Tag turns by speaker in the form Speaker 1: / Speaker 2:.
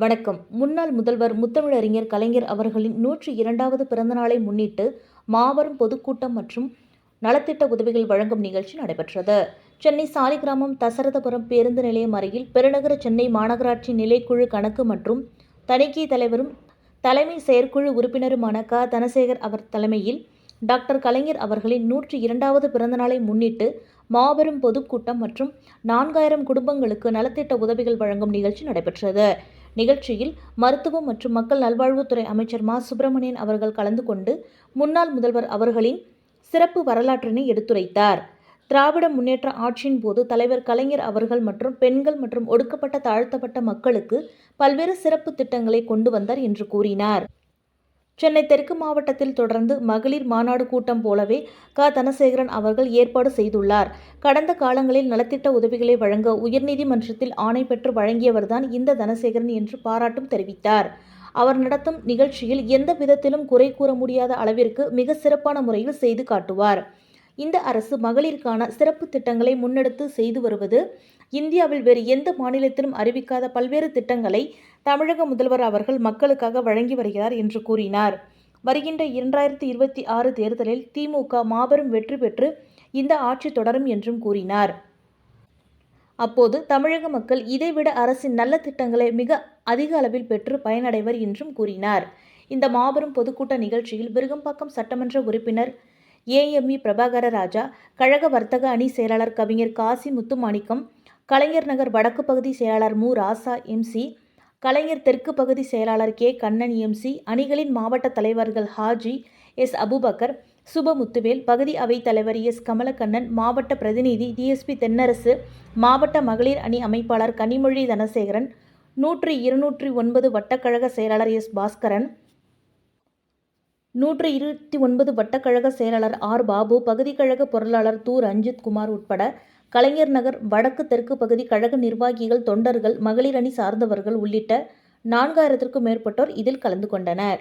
Speaker 1: வணக்கம். முன்னாள் முதல்வர் முத்தமிழறிஞர் கலைஞர் அவர்களின் நூற்றி இரண்டாவது பிறந்தநாளை முன்னிட்டு மாபெரும் பொதுக்கூட்டம் மற்றும் நலத்திட்ட உதவிகள் வழங்கும் நிகழ்ச்சி நடைபெற்றது. சென்னை சாலிகிராமம் தசரதபுரம் பேருந்து நிலையம் அருகில் பெருநகர சென்னை மாநகராட்சி நிலைக்குழு கணக்கு மற்றும் தணிக்கை தலைவரும் தலைமை செயற்குழு உறுப்பினருமான க. தனசேகர் அவர் தலைமையில் டாக்டர் கலைஞர் அவர்களின் நூற்றி இரண்டாவது பிறந்தநாளை முன்னிட்டு மாபெரும் பொதுக்கூட்டம் மற்றும் நான்காயிரம் குடும்பங்களுக்கு நலத்திட்ட உதவிகள் வழங்கும் நிகழ்ச்சி நடைபெற்றது. நிகழ்ச்சியில் மருத்துவம் மற்றும் மக்கள் நல்வாழ்வுத்துறை அமைச்சர் மா. சுப்பிரமணியன் அவர்கள் கலந்து கொண்டு முன்னாள் முதல்வர் அவர்களின் சிறப்பு வரலாற்றினை எடுத்துரைத்தார். திராவிட முன்னேற்ற ஆட்சியின் போது தலைவர் கலைஞர் அவர்கள் மற்றும் பெண்கள் மற்றும் ஒடுக்கப்பட்ட தாழ்த்தப்பட்ட மக்களுக்கு பல்வேறு சிறப்பு திட்டங்களை கொண்டு வந்தார் என்று கூறினார். சென்னை தெற்கு மாவட்டத்தில் தொடர்ந்து மகளிர் மாநாடு கூட்டம் போலவே க. தனசேகரன் அவர்கள் ஏற்பாடு செய்துள்ளார். கடந்த காலங்களில் நலத்திட்ட உதவிகளை வழங்க உயர்நீதிமன்றத்தில் ஆணை பெற்று வழங்கியவர்தான் இந்த தனசேகரன் என்று பாராட்டும் தெரிவித்தார். அவர் நடத்தும் நிகழ்ச்சியில் எந்த விதத்திலும் குறை கூற முடியாத அளவிற்கு மிக சிறப்பான முறையில் செய்து காட்டுவார். இந்த அரசு மகளிருக்கான சிறப்பு திட்டங்களை முன்னெடுத்து செய்து வருவது இந்தியாவில் வேறு எந்த மாநிலத்திலும் அறிவிக்காத பல்வேறு திட்டங்களை தமிழக முதல்வர் அவர்கள் மக்களுக்காக வழங்கி வருகிறார் என்று கூறினார். வருகின்ற இரண்டாயிரத்தி இருபத்தி ஆறு தேர்தலில் திமுக மாபெரும் வெற்றி பெற்று இந்த ஆட்சி தொடரும் என்றும் கூறினார். அப்போது தமிழக மக்கள் இதைவிட அரசின் நல்ல திட்டங்களை மிக அதிக அளவில் பெற்று பயனடைவர் என்றும் கூறினார். இந்த மாபெரும் பொதுக்கூட்ட நிகழ்ச்சியில் விருகம்பாக்கம் சட்டமன்ற உறுப்பினர் ஏஎம்இ பிரபாகர ராஜா கழக வர்த்தக அணி செயலாளர் கவிஞர் காசி முத்துமாணிக்கம் கலைஞர் நகர் வடக்கு பகுதி செயலாளர் மு. ராசா எம்சி கலைஞர் தெற்கு பகுதி செயலாளர் கே. கண்ணன் எம்சி அணிகளின் மாவட்ட தலைவர்கள் ஹாஜி எஸ். அபுபக்கர் சுபமுத்துவேல் பகுதி அவைத் தலைவர் எஸ். கமலக்கண்ணன் மாவட்ட பிரதிநிதி டிஎஸ்பி தென்னரசு மாவட்ட மகளிர் அணி அமைப்பாளர் கனிமொழி தனசேகரன் நூற்றி இருநூற்றி ஒன்பது வட்டக்கழக செயலாளர் எஸ். பாஸ்கரன் நூற்று இருபத்தி ஒன்பது வட்டக்கழக செயலாளர் ஆர். பாபு பகுதி கழக பொருளாளர் தூர் ரஞ்சித் குமார் உட்பட கலைஞர் நகர் வடக்கு தெற்கு பகுதி கழக நிர்வாகிகள் தொண்டர்கள் மகளிர் அணி சார்ந்தவர்கள் உள்ளிட்ட நான்காயிரத்திற்கும் மேற்பட்டோர் இதில் கலந்து கொண்டனர்.